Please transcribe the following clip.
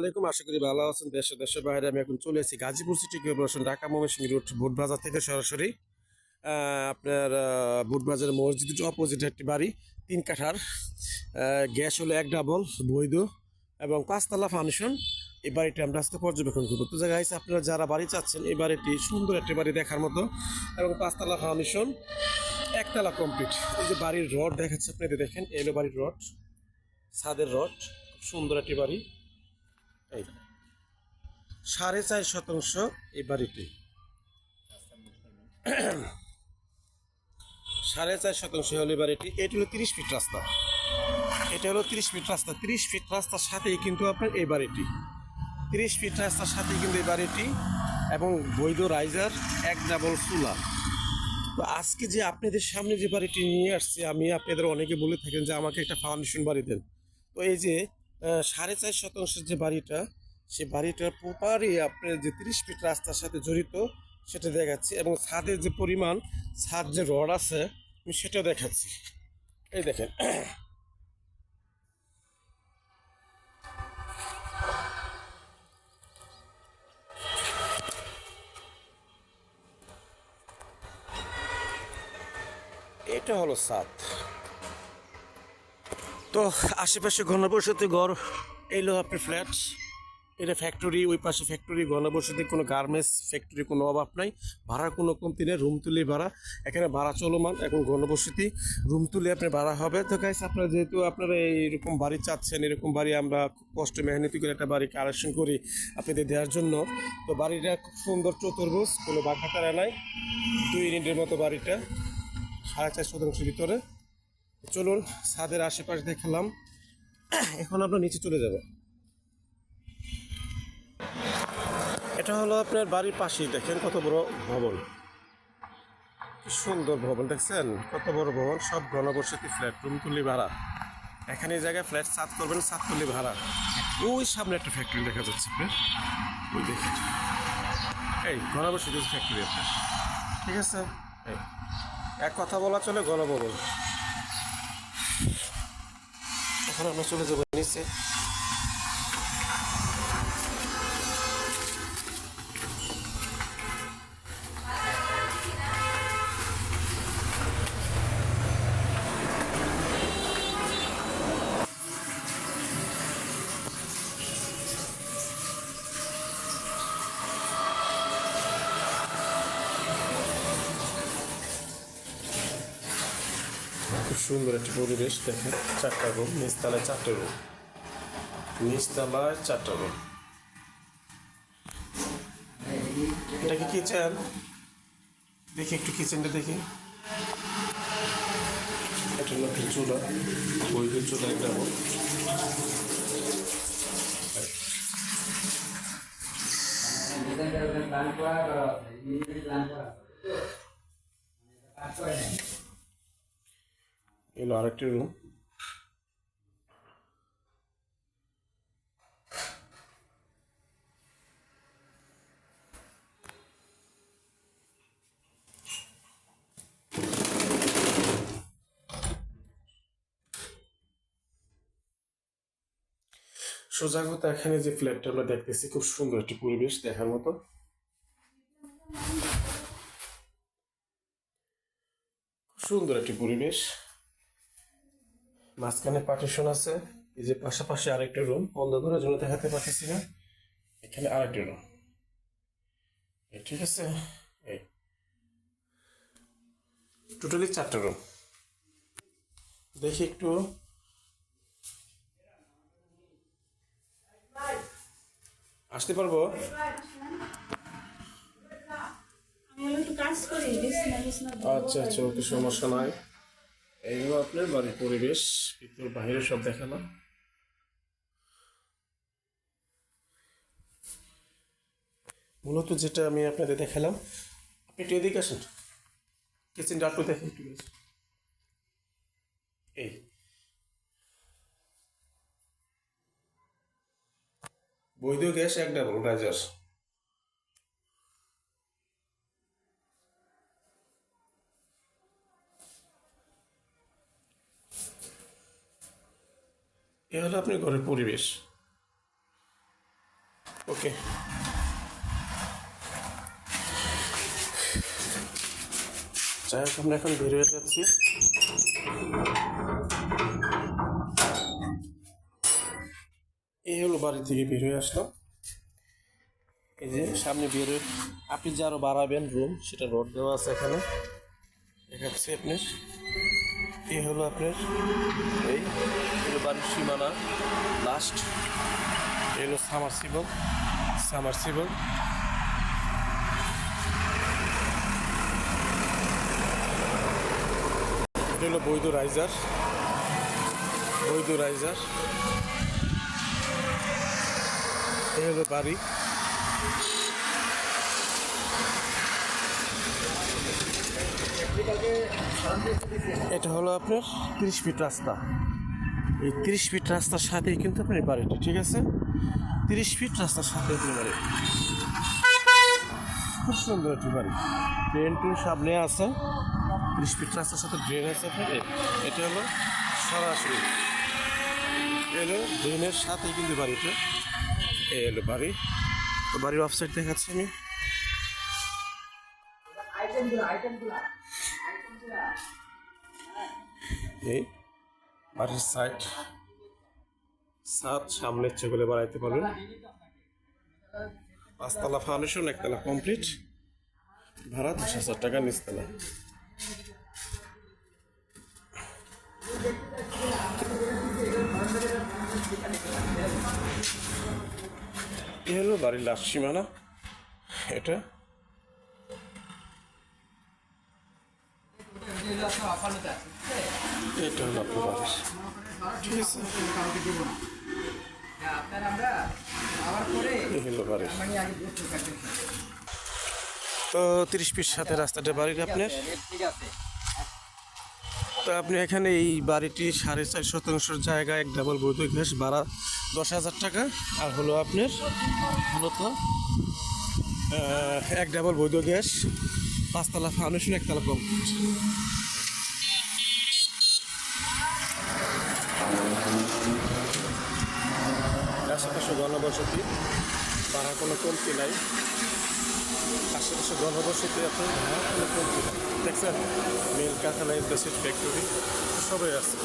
আলাইকুম, আশা করি ভালো আছেন। দেশে, দেশের বাইরে আমি এখন চলে এসেছি Gazipur city corporation, Dhaka Mymensingh road বাজার থেকে সরাসরি। আপনার বাজার মসজিদের অপোজিট একটি বাড়ি, তিন কাঠার। গ্যাস হলো এক ডাবল বৈধ এবং পাঁচতলা ফাউন্ডেশন এই বাড়িটি আমরা আজকে পর্যবেক্ষণ করব। তো জায়গায় আপনারা যারা বাড়ি চাচ্ছেন, এই বাড়িটি সুন্দর একটি বাড়ি দেখার মতো এবং পাঁচতলা ফাউন্ডেশন একতলা কমপ্লিট এই যে বাড়ির রড দেখাচ্ছে আপনি এটা দেখেন এলো বাড়ির রড, ছাদের রড সুন্দর একটি বাড়ি। এই সাড়ে চার শতাংশ এই বাড়িটি সাড়ে চার শতাংশ হলো এই বাড়িটি। এটি হলো তিরিশ ফিট রাস্তা। এটা হলো তিরিশ ফিট রাস্তা। তিরিশ ফিট রাস্তার সাথেই কিন্তু আপনার এই বাড়িটি। তিরিশ ফিট রাস্তার সাথেই কিন্তু এই বাড়িটি এবং বৈধ রাইজার এক ডাবল চুলা। তো আজকে যে আপনাদের সামনে যে বাড়িটি নিয়ে আসছি, আমি আপনাদের অনেকে বলে থাকেন যে আমাকে একটা ফাউন্ডেশন বাড়ি দেন। তো এই যে সাড়ে চার শতাংশের যে বাড়িটা, সে বাড়িটার প্রপারই আপনার যে তিরিশ ফিট রাস্তার সাথে জড়িত, সেটা দেখাচ্ছি এবং ছাদের যে পরিমাণ, ছাদ যে রড আছে, আমি সেটা দেখাচ্ছি। এই দেখেন। এটা হলো ছাদ। তো আশেপাশে ঘনবসতি ঘর এলো আপনার ফ্ল্যাট এটা ফ্যাক্টরি ওই পাশে ফ্যাক্টরি ঘনবসতি, কোনো গার্মেন্টস ফ্যাক্টরি কোনো অভাব নাই। ভাড়ার কোনো কমতি নেই রুম তুলে ভাড়া। এখানে ভাড়া চলমান, এখন ঘনবসতি রুম তুলে আপনার ভাড়া হবে। তো গাইস আপনারা যেহেতু আপনারা এইরকম বাড়ি চাচ্ছেন, এরকম বাড়ি আমরা খুব কষ্ট মেহনতি করে একটা বাড়ি কালেকশন করি আপনাদের দেওয়ার জন্য। তো বাড়িটা খুব সুন্দর চতুর্ভুজ, কোনো বাঁকা তারা নাই, দুই ইউনিটের মতো বাড়িটা, সাড়ে চার শতাংশের ভিতরে। চলুন ছাদের আশেপাশে দেখালাম। এখন আমরা নিচে চলে যাব। এটা হলো আপনার বাড়ির পাশেই, দেখেন কত বড় ভবন। সুন্দর ভবন, দেখছেন? কত বড় ভবন, সব ঘনবসতি ফ্ল্যাট, রুম তুলি ভাড়া। এখানে জায়গায় ফ্ল্যাট সাত করবেন সাত তুলি ভাড়া। ওই সামনে একটা ফ্যাক্টরি দেখা যাচ্ছে আপনার। ওই দেখেন। এই, ঘনবসতি ফ্যাক্টরি আপনার। ঠিক আছে? এক কথা বলা চলে গণভবন এখন আমরা চলে যাব নিচে। খুব সুন্দর একটি পরিবেশ দেখেন, চারটা রুম নিচতলায় চারটে রুম নিচতলায় চারটা রুম এটা কি কিচেন? দেখি একটু কিচেনটা দেখি। এটা নতুন চুলা, বৈধ চুলা একটা রুম এলো আরেকটি রুম সোজা কথা, এখানে যে ফ্ল্যাটটা আমরা দেখতেছি, খুব সুন্দর একটি পরিবেশ দেখার মতো। সুন্দর একটি পরিবেশ। মাঝখানে পার্টিশন আছে। এই যে পাশাপাশি আরেকটা রুম অন্ধকারের জন্য দেখাতে পারতেছি না। এখানে আরেকটা রুম ঠিক আছে? এই। টোটালি চারটা রুম দেখি একটু। আসতে পারব? আচ্ছা আচ্ছা ওকে সমস্যা নাই। এই হলো আপনার বাড়ির পরিবেশ ভিতর বাইরে সব দেখালাম মূলত যেটা আমি আপনাদের দেখালাম, আপনি একটু এদিকে আসেন। কিচেনটা একটু দেখেন। একটু। এই। বৈধ গ্যাস এক ডাবল রাইজার এ হলো আপনার ঘরের পরিবেশ। ওকে। যাই হোক, আমরা এখন বের হয়ে যাচ্ছি। এই হলো বাড়ি থেকে বের হয়ে আসলাম। এই যে সামনে বের হয়ে আপনি যে আরও বাড়াবেন রুম সেটা রোড দেওয়া আছে এখানে। দেখাচ্ছি আপনার। এই হলো আপনার এই হলো বাড়ির সীমানা লাস্ট এই হলো সামারসিবল সামারসিবল এটা হলো বৈধ রাইজার বৈধ রাইজার। এই হলো বাড়ি। এটা হলো আপনার তিরিশ ফিট রাস্তা। এই তিরিশ ফিট রাস্তার সাথেই কিন্তু আপনার বাড়িটি ঠিক আছে? তিরিশ ফিট রাস্তার সাথে বাড়ি। খুব সুন্দর একটি বাড়ি। ড্রেন টুন সামনে আছে। তিরিশ ফিট রাস্তার সাথে ড্রেন আছে আপনার। এটা হলো সরাসরি। এই হলো ড্রেনের সাথেই কিন্তু বাড়িটা। এই হলো বাড়ি। তো বাড়ির ওয়েবসাইট দেখাচ্ছি আমি। আইটেমগুলো আইটেমগুলো আইটেমগুলো। এই বাড়ির সাইড সাত সামনের চেগুলে বাড়াইতে পারবেন। পাঁচতলা ফাউন্ডেশন একতলা কমপ্লিট ভাড়া দশ হাজার টাকা নিচতলা। এ হলো বাড়ির লাস্ট সীমানা। এটা এটা হলো আপনার ঠিক আছে তো তিরিশ পিস সাথে রাস্তাটা বাড়ির আপনার? তো আপনি এখানে এই বাড়িটি সাড়ে চার শতাংশ জায়গা এক ডাবল বৈধ গ্যাস ভাড়া দশ হাজার টাকা। আর হলো আপনার? মূলত? এক ডাবল বৈধ গ্যাস পাঁচতলা ফাউন্ডেশন, একতলা কমপ্লিট আশেপাশে গণবসতি ভাড়া কোনো কমতি নাই। আশেপাশে গণবসতি আপনার কোনো কমতি নাই। দেখছেন মিল কারখানা ইন্ডাস্ট্রি ফ্যাক্টরি সবই আছে।